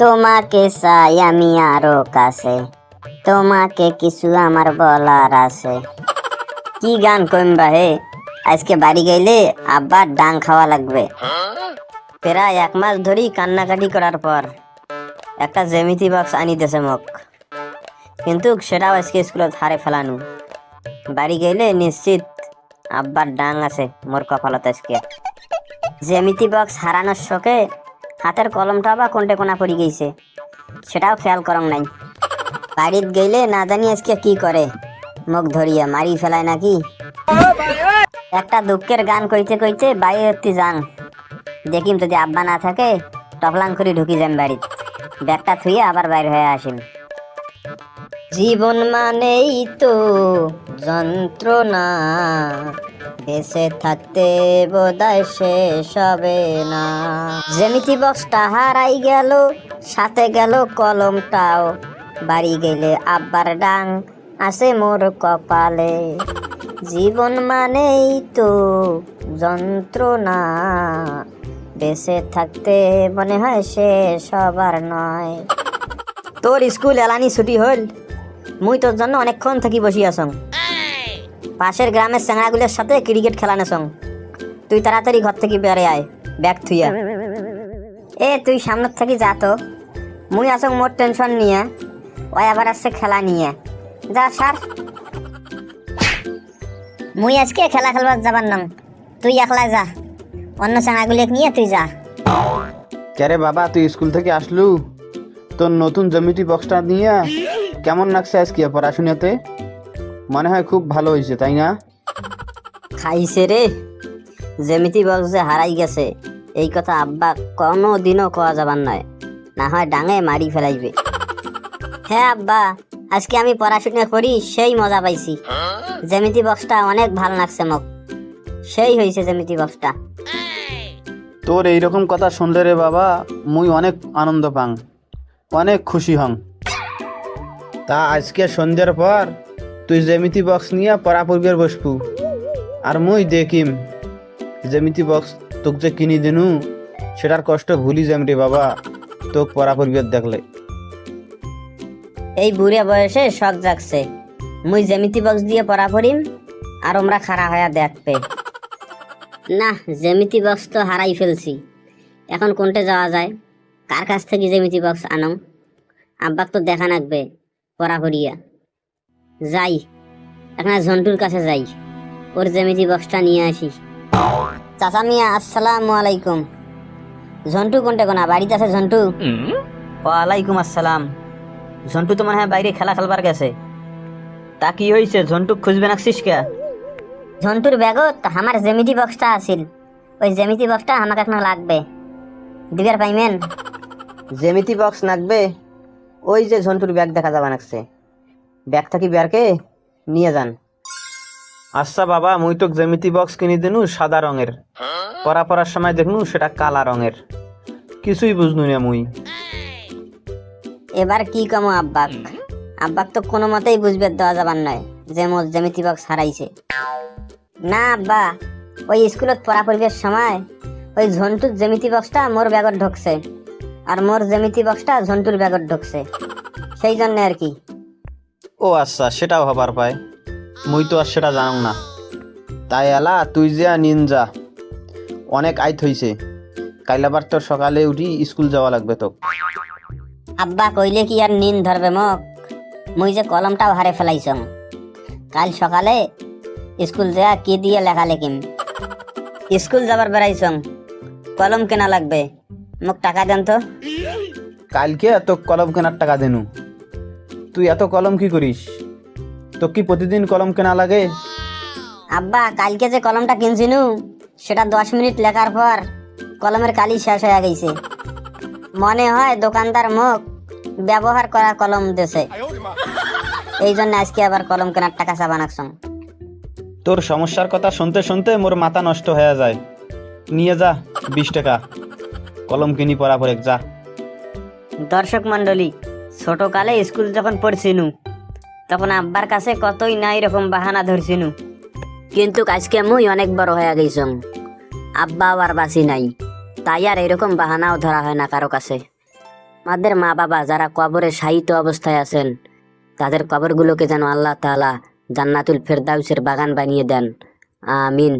তোমাকে চাই আমি আরও কাছে। তোমাকে কিছু আমার বলার আছে। কি গান কইমবা হে? আজকে বাড়ি গেলে আবার ডাং খাওয়া লাগবে। প্রায় এক মাস ধরেই কান্নাকাটি করার পর একটা জেমিতি বক্স আনি দেছে মোক। কিন্তু সেটাও আজকে স্কুলত হারে ফেলানু। বাড়ি গেলে নিশ্চিত আব্বার ডাং আছে মোর কপালত আজকে। জ্যামিতি বক্স হারানোর শোকে হাতের কলমটা বা কোনটে কোনা পড়ে গেছে। সেটাও খেয়াল করং নাই। বাড়িত গেলে না জানি আজকে কি করে। মুখ ধরিয়া মারি ফেলায় নাকি। একটা দুঃখের গান কইতে কইতে বাইরে একটি যান দেখিম যদি আব্বা না থাকে, টপলাং করে ঢুকি যান বাড়িত। ব্যাগটা থুয়ে আবার বাইরে হয়ে আসিম। জীবন মানেই তো যন্ত্রণা। বেঁচে থাকতে বোধহয় শেষ হবে না। জ্যামিতি বক্সটা হারাই গেল, সাথে গেল কলমটাও। বাড়ি গেলে আব্বার ডাং আছে মোর কপালে। জীবন মানেই তো যন্ত্রণা। বেঁচে থাকতে মনে হয় শেষ সবার নয়। তোর স্কুল এলানি ছুটি হল মুই তোর জন্য অনেকক্ষণ থাকি বসি আসং পাশের গ্রামের স্যাংরাগুলোর সাথে ক্রিকেট খেলানো সং তুই তাড়াতাড়ি ঘর থেকে বেড়ে আয়, ব্যাগ থুইয়া। এ, তুই সামনের থেকে যা তো। মুই আসং মোর টেনশন নিয়ে, ওই আবার আসছে খেলা নিয়ে। যা সার মুই আজকে খেলা খেলবার যাবার নাম। তুই একলা যা। অন্য স্যাংরাগুলো নিয়ে তুই যা। ক্যারে বাবা, তুই স্কুল থেকে আসলু? তোর নতুন জমিটি বক্সটা নিয়ে কেমন লাগছে আজকে পড়াশোনাতে মনে হয় খুব ভালো হয়েছে তাই না? খাইছে রে। যেমিতি বক্স যে হারাই গেছে এই কথা আব্বা কোনো দিনও কওয়া যাবার নয়। না হয় ডাঙে মারি ফেলাইবে। হ্যাঁ আব্বা আজকে আমি পড়াশোনা করি সেই মজা পাইছি। জ্যামিতি বক্সটা অনেক ভালো লাগছে মোক। সেই হয়েছে জ্যামিতি বক্সটা তোর এইরকম কথা শুনলে রে বাবা মুই অনেক আনন্দ পাং। অনেক খুশি হং তা আজকে সন্ধ্যার পর তুই জ্যামিতি বক্স নিয়ে পড়া পড়বিয়ার বসবু। আর মুই দেখিম জ্যামিতি বক্স তোক যে কিনি দিনু সেটার কষ্ট ভুলি যাম রে বাবা তোক পড়া পড়বিয়ার দেখলে। এই বুড়ে বয়সে শখ জাগছে। মুই জ্যামিতি বক্স দিয়ে পড়া পড়িম আর ওমরা খাড়া হয়া দেখবে। না জ্যামিতি বক্স তো হারাই ফেলছি। এখন কোনটে যাওয়া যায়? কার কাছ থেকে জ্যামিতি বক্স আনো আব্বাক তো দেখা লাগবে পড়া পড়িয়া যাই এখন ঝন্টুর কাছে যাই ওর জ্যামিতি বক্সটা নিয়ে আসি। চাচা মিয়া আসসালামু আলাইকুম। ঝন্টু কোনটে কোনা? বাড়িতে আছে ঝন্টু ওয়ালাইকুম আসসালাম। ঝন্টু তো মনে হয় বাইরে খেলা খেলবার গেছে। তা কি হয়েছে ঝন্টু খুঁজবে নাকছিস কে? ঝন্টুর ব্যাগত আমার জেমিটি বক্সটা আছিল ওই জেমিটি বক্সটা আমাকে এখন লাগবে। দিবার পাইমেন জেমিটি বক্স লাগবে ওই যে ঝন্টুর ব্যাগ দেখা যাবে নাকছে। ব্যাগ থাকি ব্যারকে নিয়ে যান। আচ্ছা বাবা মুই তোক জ্যামিতি বক্স কিনে দিনু সাদা রঙের। পড়া পড়ার সময় দেখনু সেটা কালা রঙের। কিছুই বুঝনু না মুই। এবার কি কামো আব্বাক? আব্বাক তো কোনো মতেই বুঝবে দেওয়া যাবার নয় যে মোর জ্যামিতি বক্স হারাইছে। না আব্বা ওই স্কুলত পড়া পড়িবার সময় ওই ঝন্টুর জ্যামিতি বক্সটা মোর ব্যাগত ঢুকছে। আর মোর জ্যামিতি বক্সটা ঝন্টুর ব্যাগত ঢুকছে। সেই জন্য আর কি। ও আচ্ছা সেটাও হবার পায়। মুই তো আর সেটা জানাম না। তাই এলা তুই যে নিনজা। অনেক আইত হইছে। কাইল আবার তোর সকালে উঠি স্কুল যাওয়া লাগবে তো আব্বা কইলে কি আর নিন ধরবে মোক? মুই যে কলমটাও হারে ফেলাইছং। কাল সকালে স্কুল যা কি দিয়ে লেখা লেখিম স্কুল যাবার বেড়াইছং। কলম কেনা লাগবে। মোক টাকা দেন তো। কালকে তো কলম কেনার টাকা দেনু। তুই এত কলম কি করিস? তো কি প্রতিদিন কলম কেনা লাগে? আব্বা কালকে যে কলমটা কিনছিনু সেটা দশ মিনিট লেখার পর কলমের কালি শেষ হয়ে গেছে। মনে হয় দোকানদার মুখ ব্যবহার করা কলম দেছে। এই জন্য আজকে আবার কলম কেনার টাকা চাবানাকছং তোর সমস্যার কথা শুনতে শুনতে মোর মাথা নষ্ট হয়ে যায়। নিয়ে যা বিশ টাকা। কলম কিনি পড়া পড়ে যা। দর্শক মন্ডলী ছোটকালে স্কুল যখন পড়ছিনু তখন আব্বার কাছে কতই না এরকম বাহানা ধরছিনু। কিন্তু আজকে মুই অনেক বড় হয়ে গেছং আব্বা আর বাসি নাই তাই আর এরকম বাহানাও ধরা হয় না কারও কাছে। আমাদের মা বাবা যারা কবরে শায়িত অবস্থায় আছেন তাদের কবরগুলোকে যেন আল্লাহ তাআলা জান্নাতুল ফেরদাউসের বাগান বানিয়ে দেন। আমিন।